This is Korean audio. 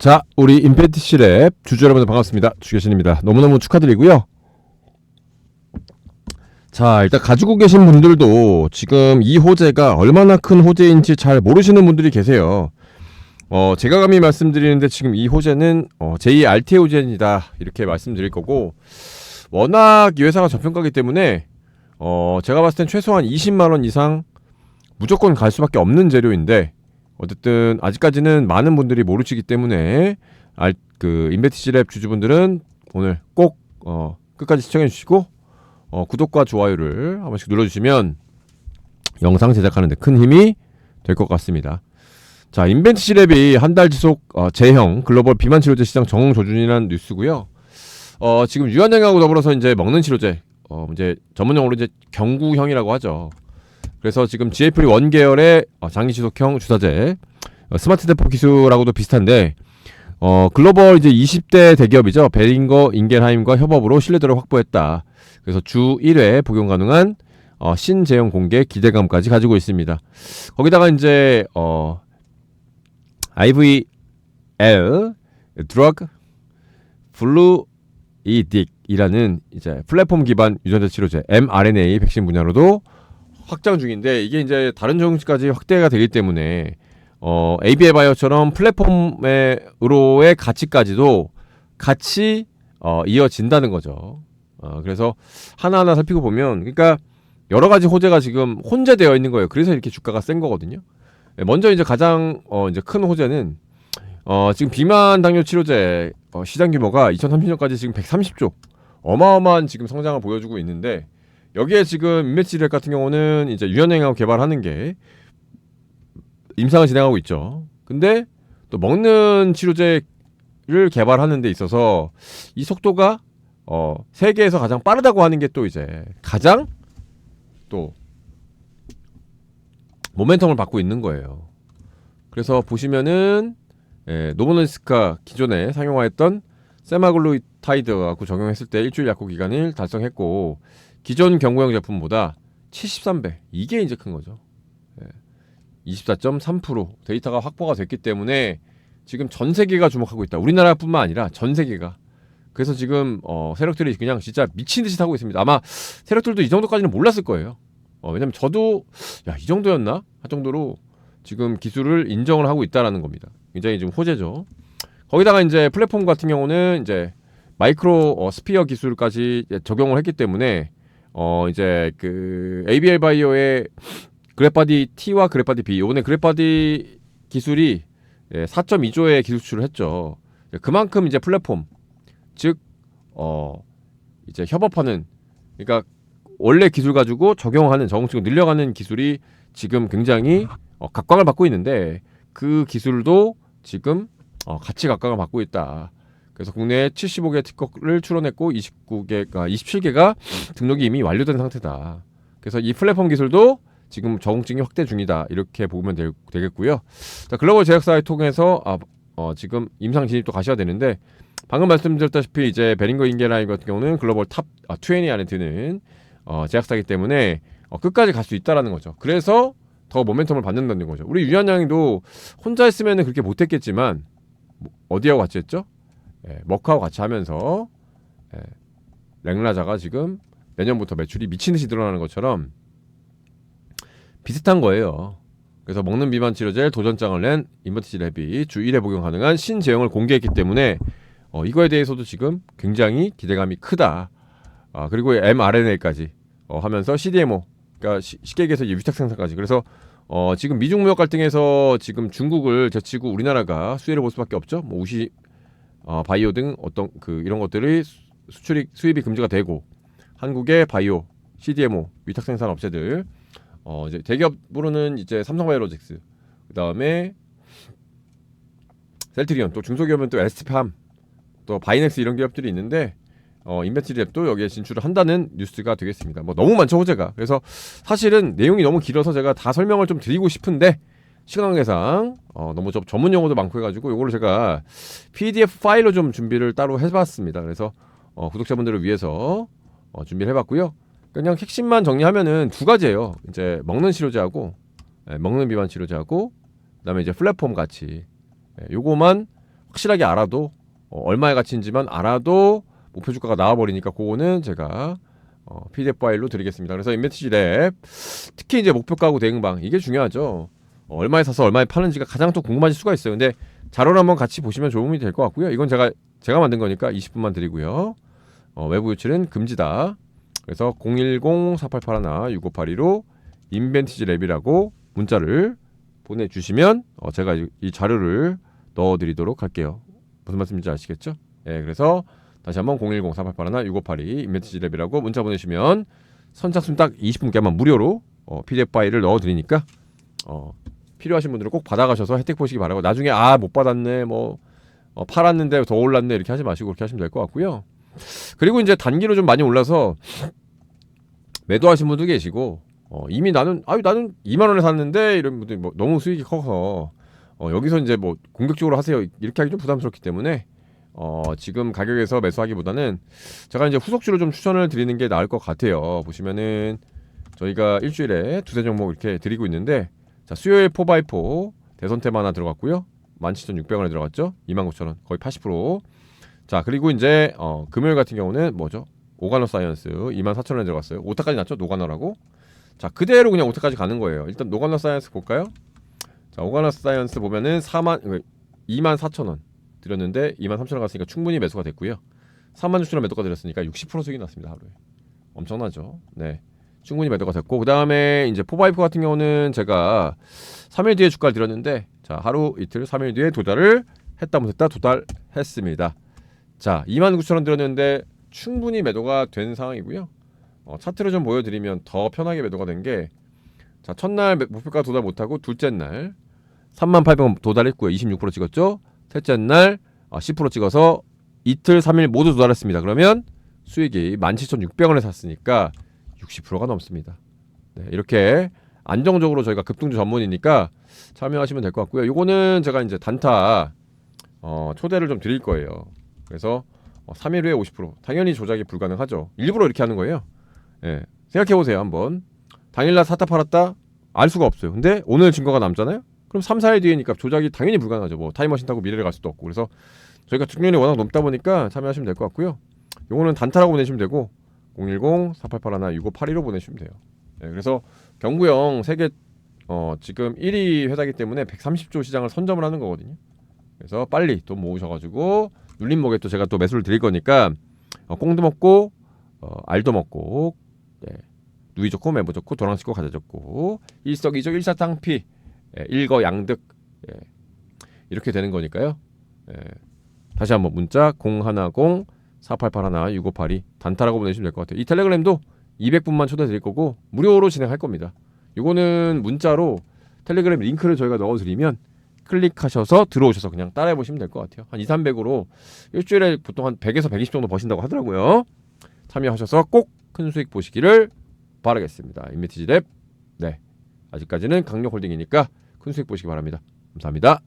자, 우리 임팩트실의 주주 여러분들 반갑습니다. 주계신입니다. 너무너무 축하드리고요. 자, 일단 가지고 계신 분들도 지금 이 호재가 얼마나 큰 호재인지 잘 모르시는 분들이 계세요. 어, 제가 감히 말씀드리는데 지금 이 호재는 어, 제2 RTA 호재입니다. 이렇게 말씀드릴 거고 워낙 이 회사가 저평가기 때문에 어, 제가 봤을 땐 최소한 20만 원 이상 무조건 갈 수밖에 없는 재료인데 어쨌든 아직까지는 많은 분들이 모르시기 때문에 알, 그 인베티지랩 주주분들은 오늘 꼭 어, 끝까지 시청해 주시고 어, 구독과 좋아요를 한 번씩 눌러주시면 영상 제작하는데 큰 힘이 될 것 같습니다. 자, 인벤티시랩이 한 달 지속 어, 재형 글로벌 비만 치료제 시장 정 조준이라는 뉴스고요. 어, 지금 유한양하고 더불어서 이제 먹는 치료제, 어, 이제 전문용어로 이제 경구형이라고 하죠. 그래서 지금 GFP 원 계열의 어, 장기 지속형 주사제, 어, 스마트 대포 기술하고도 비슷한데 어, 글로벌 이제 20대 대기업이죠. 베링거 인겔하임과 협업으로 신뢰도를 확보했다. 그래서 주 1회 복용 가능한 어, 신제형 공개 기대감까지 가지고 있습니다. 거기다가 이제 어, IVL 드러그 블루 이딕이라는 이제 플랫폼 기반 유전자 치료제 mRNA 백신 분야로도 확장 중인데 이게 이제 다른 종까지 확대가 되기 때문에 어, ABA 바이오처럼 플랫폼으로의 가치까지도 같이 어, 이어진다는 거죠. 어, 그래서 하나하나 살피고 보면 그러니까 여러 가지 호재가 지금 혼재되어 있는 거예요. 그래서 이렇게 주가가 센 거거든요. 네, 먼저 이제 가장 어, 이제 큰 호재는 어, 지금 비만 당뇨 치료제 어, 시장 규모가 2030년까지 지금 130조 어마어마한 지금 성장을 보여주고 있는데 여기에 지금 인맥지랩 같은 경우는 이제 유연행하고 개발하는 게 임상을 진행하고 있죠. 근데 또 먹는 치료제를 개발하는 데 있어서 이 속도가 어, 세계에서 가장 빠르다고 하는 게 또 이제 가장 또 모멘텀을 받고 있는 거예요. 그래서 보시면은 예, 노보노스카 기존에 사용하였던 세마글루타이드하고 적용했을 때 일주일 약국 기간을 달성했고 기존 경구형 제품보다 73배 이게 이제 큰 거죠. 예, 24.3% 데이터가 확보가 됐기 때문에 지금 전 세계가 주목하고 있다. 우리나라뿐만 아니라 전 세계가. 그래서 지금 어, 세력들이 그냥 진짜 미친 듯이 타고 있습니다. 아마 세력들도 이 정도까지는 몰랐을 거예요. 어, 왜냐면 저도 야 이 정도였나 할 정도로 지금 기술을 인정을 하고 있다라는 겁니다. 굉장히 지금 호재죠. 거기다가 이제 플랫폼 같은 경우는 이제 마이크로 어, 스피어 기술까지 적용을 했기 때문에 어 이제 그 ABL 바이오의 그래파디 T와 그래파디 B 이번에 그래파디 기술이 예, 4.2조의 기술 수출을 했죠. 그만큼 이제 플랫폼 즉 어 이제 협업하는 그러니까 원래 기술 가지고 적용하는 적응식을 늘려가는 기술이 지금 굉장히 어, 각광을 받고 있는데 그 기술도 지금 어, 같이 각광을 받고 있다. 그래서 국내에 75개 특허를 출원했고 29개가 27개가 등록이 이미 완료된 상태다. 그래서 이 플랫폼 기술도 지금 적응증이 확대 중이다. 이렇게 보면 되, 겠고요 자, 글로벌 제약사를 통해서 아, 어, 지금 임상 진입도 가셔야 되는데 방금 말씀드렸다시피 이제 베링거 인게라인 같은 경우는 글로벌 탑 아, 20 안에 드는 어, 제약사이기 때문에 어, 끝까지 갈 수 있다라는 거죠. 그래서 더 모멘텀을 받는다는 거죠. 우리 유한 양도 혼자 했으면 그렇게 못했겠지만 뭐, 어디하고 같이 했죠? 예, 머크하고 같이 하면서 예, 랭라자가 지금 내년부터 매출이 미친 듯이 늘어나는 것처럼 비슷한 거예요. 그래서 먹는 비만 치료제 도전장을 낸 인버티지 랩이 주 1회 복용 가능한 신제형을 공개했기 때문에 어, 이거에 대해서도 지금 굉장히 기대감이 크다. 아, 그리고 mRNA까지 어, 하면서 CDMO, 그러니까 시, 쉽게 얘기해서 위탁 생산까지. 그래서 어, 지금 미중 무역 갈등에서 지금 중국을 제치고 우리나라가 수혜를 볼 수밖에 없죠. 뭐 우시, 어, 바이오 등 어떤 그 이런 것들이 수출이 수입이 금지가 되고 한국의 바이오, CDMO, 위탁 생산 업체들 어, 이제 대기업으로는 이제 삼성바이오로직스, 그 다음에 셀트리온, 또 중소기업은 또 ST팜, 또 바이넥스 이런 기업들이 있는데 어, 인벤트리랩도 여기에 진출을 한다는 뉴스가 되겠습니다. 뭐 너무 많죠 호재가. 그래서 사실은 내용이 너무 길어서 제가 다 설명을 좀 드리고 싶은데 시간 관계상 어, 너무 좀 전문 용어도 많고 해가지고 이거를 제가 PDF 파일로 좀 준비를 따로 해봤습니다. 그래서 어, 구독자분들을 위해서 어, 준비를 해봤고요. 그냥 핵심만 정리하면은 두 가지예요. 이제 먹는 치료제하고 예, 먹는 비만 치료제하고 그다음에 이제 플랫폼 같이 예, 요거만 확실하게 알아도 어, 얼마의 가치인지만 알아도 목표 주가가 나와 버리니까 그거는 제가 어, PDF 파일로 드리겠습니다. 그래서 인벤티지 랩 특히 이제 목표 가구 대응방 이게 중요하죠. 어, 얼마에 사서 얼마에 파는지가 가장 또 궁금하실 수가 있어요. 근데 자료를 한번 같이 보시면 도움이 될 것 같고요. 이건 제가 제가 만든 거니까 20분만 드리고요. 어, 외부 유출은 금지다. 그래서 010-4881-6582로 인벤티지 랩이라고 문자를 보내주시면 어, 제가 이, 이 자료를 넣어드리도록 할게요. 무슨 말씀인지 아시겠죠? 예, 그래서 다시 한번 010-4881-6582 인벤티지 랩이라고 문자 보내시면 선착순 딱 20분께만 무료로 어, PDF 파일을 넣어드리니까 어, 필요하신 분들은 꼭 받아가셔서 혜택 보시기 바라고 나중에 아 못 받았네 뭐 어, 팔았는데 더 올랐네 이렇게 하지 마시고 그렇게 하시면 될 것 같고요. 그리고 이제 단기로 좀 많이 올라서 매도하신 분도 계시고 어, 이미 나는 아유 나는 2만 원에 샀는데 이런 분들이 뭐 너무 수익이 커서 어, 여기서 이제 뭐 공격적으로 하세요 이렇게 하기 좀 부담스럽기 때문에 어, 지금 가격에서 매수하기보다는 제가 이제 후속주를 좀 추천을 드리는 게 나을 것 같아요. 보시면은 저희가 일주일에 두세 종목 이렇게 드리고 있는데 자 수요일 4x4 대선템 하나 들어갔고요. 17,600원에 들어갔죠. 29,000원 거의 80%. 자 그리고 이제 어, 금요일 같은 경우는 뭐죠? 오가노 사이언스 24,000원에 들어갔어요. 오타까지 났죠? 노가노라고. 자 그대로 그냥 오타까지 가는 거예요. 일단 노가노 사이언스 볼까요? 자 오가노 사이언스 보면은 4만 24,000원 드렸는데 23,000원 갔으니까 충분히 매수가 됐고요. 3만 6천원 매도가 드렸으니까 60% 수익이 났습니다 하루에. 엄청나죠. 네. 충분히 매도가 됐고 그 다음에 이제 포바이프 같은 경우는 제가 3일 뒤에 주가를 드렸는데 자 하루 이틀 3일 뒤에 도달을 했다 못했다 도달했습니다. 자 29,000원 드렸는데 충분히 매도가 된 상황이고요. 어, 차트를 좀 보여드리면 더 편하게 매도가 된 게 자 첫날 매- 목표가 도달 못하고 둘째 날 3800원 도달했고요. 26% 찍었죠. 셋째 날 어, 10% 찍어서 이틀 3일 모두 도달했습니다. 그러면 수익이 17,600원에 샀으니까 60%가 넘습니다. 네, 이렇게 안정적으로 저희가 급등주 전문이니까 참여하시면 될 것 같고요. 요거는 제가 이제 단타 어, 초대를 좀 드릴 거예요. 그래서 어, 3일 후에 50% 당연히 조작이 불가능하죠. 일부러 이렇게 하는 거예요. 예, 생각해 보세요 한번. 당일날 샀다 팔았다 알 수가 없어요. 근데 오늘 증거가 남잖아요. 그럼 3, 4일 뒤에니까 조작이 당연히 불가능하죠. 뭐 타임머신 타고 미래를 갈 수도 없고. 그래서 저희가 중년이 워낙 높다 보니까 참여하시면 될 것 같고요. 요거는 단타라고 보내시면 되고 010-4881-6582로 보내시면 돼요. 네, 그래서 경구형 세계 어, 지금 1위 회사이기 때문에 130조 시장을 선점을 하는 거거든요. 그래서 빨리 돈 모으셔가지고 눌림목에 또 제가 또 매수를 드릴 거니까 어, 꽁도 먹고 어, 알도 먹고 네, 누이 좋고 매부 좋고 도랑 찍고 가자 좋고 일석이조 일사탕피 예, 일거양득 예, 이렇게 되는 거니까요. 예, 다시 한번 문자 010 4881 6582 단타라고 보내시면 될 것 같아요. 이 텔레그램도 200분만 초대 드릴 거고 무료로 진행할 겁니다. 이거는 문자로 텔레그램 링크를 저희가 넣어드리면 클릭하셔서 들어오셔서 그냥 따라해 보시면 될 것 같아요. 한 2, 300으로 일주일에 보통 한 100에서 120 정도 버신다고 하더라고요. 참여하셔서 꼭 큰 수익 보시기를 바라겠습니다. 인미티지 랩. 네. 아직까지는 강력홀딩이니까 큰 수익 보시기 바랍니다. 감사합니다.